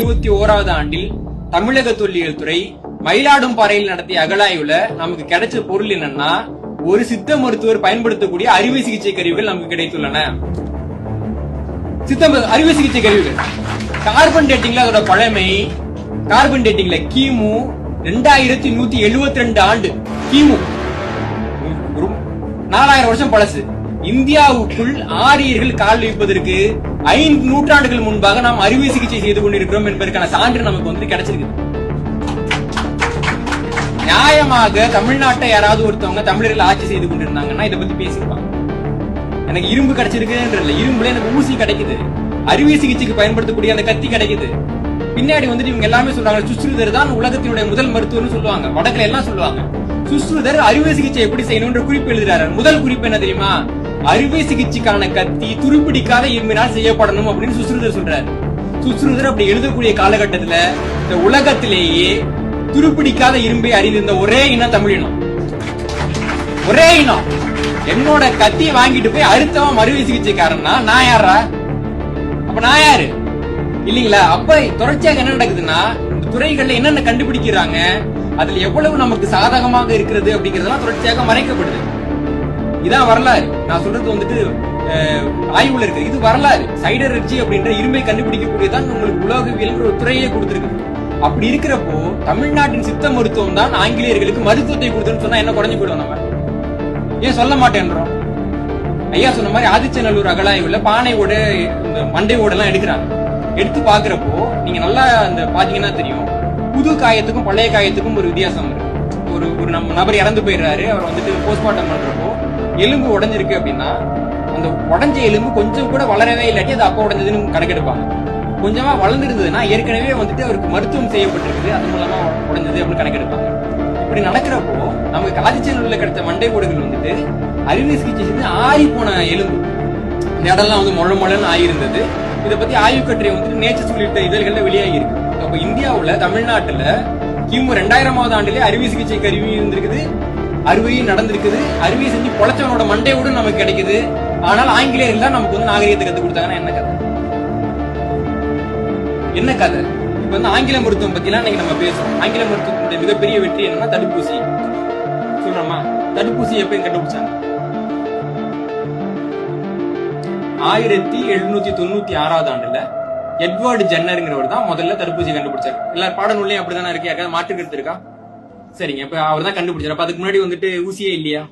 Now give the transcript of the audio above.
இருபத்தி ஓராவது ஆண்டில் தமிழக தொல்லியல் துறை மயிலாடும்பாறையில் நடத்திய அகழாய்வுல நமக்கு கிடைச்ச பொருள் என்னன்னா ஒரு சித்த மருத்துவர் பயன்படுத்தக்கூடிய அறுவை சிகிச்சை கருவிகள் நமக்கு கிடைத்துள்ளன. சித்த அறுவை சிகிச்சை கருவிகள். கார்பன் டேட்டிங்ல அதோட பழமை கார்பன் டேட்டிங்ல கிமு ரெண்டாயிரத்தி நூத்தி எழுபத்தி ரெண்டு ஆண்டு கிமு. நாலாயிரம் வருஷம் பழசு. இந்தியாவுக்குள் ஆரியர்கள் கால் வைப்பதற்கு ஐந்து நூற்றாண்டுகள் முன்பாக நாம் அறுவை சிகிச்சை செய்து கொண்டிருக்கிறோம் என்பதற்கான சான்று நமக்கு வந்து கிடைச்சிருக்கு நியாயமாக தமிழ்நாட்டை யாராவது ஒருத்தவங்க தமிழர்கள் ஆட்சி செய்து கொண்டிருந்தாங்கன்னா இதை பத்தி பேசிருப்பாங்க எனக்கு இரும்பு கிடைச்சிருக்குன்ற இரும்புல எனக்கு ஊசி கிடைக்குது. அறுவை சிகிச்சைக்கு பயன்படுத்தக்கூடிய அந்த கத்தி கிடைக்குது. பின்னாடி வந்துட்டு இவங்க எல்லாமே சொல்றாங்க சுஸ்ருதர் தான் உலகத்தினுடைய முதல் மருத்துவர்னு சொல்லுவாங்க. வடக்குல எல்லாம் சொல்லுவாங்க. சுஸ்ருதர் அறுவை சிகிச்சை எப்படி செய்யணும்ன்ற குறிப்பு எழுதுறாரு. முதல் குறிப்பு என்ன தெரியுமா? அறுவை சிகிச்சைக்கான கத்தி துருப்பிடிக்காத இரும்பினால் செய்யப்படணும் அப்படின்னு சுஸ்ருதர் சொல்றாரு. சுஸ்ருதர் அப்படி எழுதக்கூடிய காலகட்டத்துல இந்த உலகத்திலேயே துருப்பிடிக்காத இரும்பை அறிந்திருந்த ஒரே இனம் தமிழினம் ஒரே இனம். என்னோட கத்தியை வாங்கிட்டு போய் அறுத்தவன் அறுவை சிகிச்சைக்காரன்னா நான் யாரா அப்ப நான் யாரு? இல்லீங்களா? அப்ப தொடர்ச்சியாக என்ன நடக்குதுன்னா இந்த துறைகள்ல என்னென்ன கண்டுபிடிக்கிறாங்க அதுல எவ்வளவு நமக்கு சாதகமாக இருக்கிறது அப்படிங்கறதெல்லாம் தொடர்ச்சியாக மறைக்கப்படுது. இதான் வரலாறு. நான் சொல்றது வந்துட்டு ஆய்வுல இருக்கு. இது வரலாறு. சைடரர்ஜி அப்படின்ற இரும்பை கண்டுபிடிக்கக்கூடியதான் உங்களுக்கு உலோகவியல் ஒரு துறையே கொடுத்துருக்கு. அப்படி இருக்கிறப்போ தமிழ்நாட்டின் சித்த மருத்துவம் தான் ஆங்கிலேயர்களுக்கு மருத்துவத்தை கொடுத்துன்னு சொன்னா என்ன குறைஞ்சு போயிடும் நம்ம? ஏன் சொல்ல மாட்டேன்றோம்? ஐயா சொன்ன மாதிரி ஆதிச்சநல்லூர் அகலாய்வுல பானையோட இந்த மண்டையோட எல்லாம் எடுக்கிறாங்க. எடுத்து பாக்குறப்போ நீங்க நல்லா அந்த பாத்தீங்கன்னா தெரியும். புது காயத்துக்கும் பழைய காயத்துக்கும் ஒரு வித்தியாசம் இருக்கு. ஒரு ஒரு நம்ம நபர் இறந்து போயிடுறாரு. அவர் வந்துட்டு போஸ்ட்மார்ட்டம் பண்றப்போ எலும்பு உடஞ்சிருக்கு அப்படின்னா அந்த உடஞ்ச எலும்பு கொஞ்சம் கூட வளரவே இல்லாட்டி அது அப்போ உடஞ்சதுன்னு கணக்கெடுப்பாங்க. கொஞ்சமா வளர்ந்துருந்ததுன்னா ஏற்கனவே வந்துட்டு அவருக்கு மருத்துவம் செய்யப்பட்டிருக்குது அது மூலமா உடஞ்சது அப்படின்னு கணக்கெடுப்பாங்க. இப்படி நடக்கிறப்போ நமக்கு ஆதிச்சநல்லூர்ல கிடைச்ச மண்டை ஓடுகள் வந்துட்டு அறுவை சிகிச்சை செஞ்சு ஆறி போன எலும்பு. இந்த இடம்லாம் வந்து முழ முழன்னு ஆகியிருந்தது இதை பத்தி ஆய்வு கட்டுரை வந்துட்டு நேச்சர் உள்ளிட்ட இதழ்கள்ல வெளியாகி இருக்கு அப்ப இந்தியாவுல தமிழ்நாட்டுல கிமு ரெண்டாயிரமாவது ஆண்டுலேயே அறுவை சிகிச்சை கருவி இருந்திருக்குது அறுவையும் நடந்திருக்குது. அறுவையை செஞ்சு பொழைச்சவனோட மண்டையோடு நமக்கு கிடைக்குது. ஆனால் ஆங்கிலேயர்கள் தான் நமக்கு வந்து நாகரிகத்தை கத்து கொடுத்தாங்கன்னா என்ன கதை? என்ன கதை? இப்ப வந்து ஆங்கில மருத்துவம் பத்தி இன்னைக்கு நம்ம பேசுறோம். ஆங்கில மருத்துவத்தினுடைய மிகப்பெரிய வெற்றி என்னன்னா தடுப்பூசி. சொல்றோமா தடுப்பூசி எப்ப கண்டுபிடிச்சாங்க? ஆயிரத்தி எழுநூத்தி தொண்ணூத்தி ஆறாவது ஆண்டுல எட்வர்டு ஜென்னருங்கிறவர் தான் முதல்ல தடுப்பூசி கண்டுபிடிச்சாரு. எல்லா பாடநூல்லையும் அப்படிதானே இருக்கு? யாருக்காவது மாற்று கருத்து இருக்கா? சரிங்க இப்ப அவர் தான் கண்டுபிடிச்சாரு. அப்ப அதுக்கு முன்னாடி வந்துட்டு ஊசியே இல்லையா?